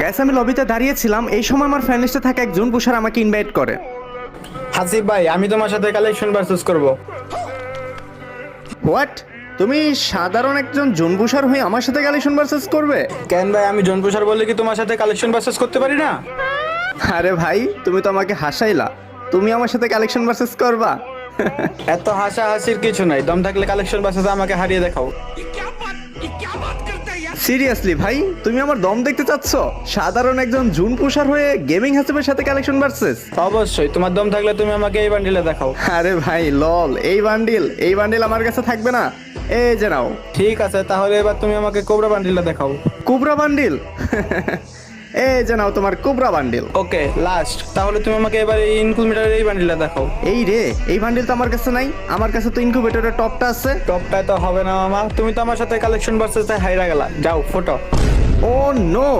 Gas আমি লবিতে দাঁড়িয়েছিলাম। এই সময় আমার ফ্রেন্ড লিস্টে থাকা একজন পুষার আমাকে ইনভাইট করে। হাসিফ ভাই আমি তোমার সাথে কালেকশন ভার্সেস করব। হোয়াট তুমি সাধারণ একজন জনবুসার হয়ে আমার সাথে কালেকশন ভার্সেস করবে? কেন ভাই আমি জনপুষার বলে কি তোমার সাথে কালেকশন ভার্সেস করতে পারি না? আরে ভাই তুমি তো আমাকে হাসাইলা। তুমি আমার সাথে কালেকশন ভার্সেস করবা? এত হাসা হাসির কিছু নাই। দম থাকলে কালেকশন ভার্সেস আমাকে হারিয়ে দেখাও। সিরিয়াসলি ভাই তুমি আমার দম দেখতে চাচ্ছ? সাধারণ একজন জুন পুষার হয়ে গেমিং হাসিবের সাথে কালেকশন ভার্সেস অবশ্যই তোমার দম থাকলে তুমি আমাকে এই বান্ডিলে দেখাও। আরে ভাই লল এই বান্ডিল এই বান্ডিল আমার কাছে থাকবে না। এই যে নাও। ঠিক আছে তাহলে এবার তুমি আমাকে কোবরা বান্ডিলটা দেখাও। কোবরা বান্ডিল এই যে নাও তোমার কুবরা বান্ডিল। ওকে লাস্ট তাহলে তুমি আমাকে এবার এই ইনকিউবেটরের এই বান্ডিলটা দেখাও। এই রে এই বান্ডিল তো আমার কাছে নাই। আমার কাছে তো ইনকিউবেটরের টপটা আছে। টপটা তো হবে না মামা। তুমি তো আমার সাথে কালেকশন ভার্সেস হাইরা গেলা। যাও ফটো ও নো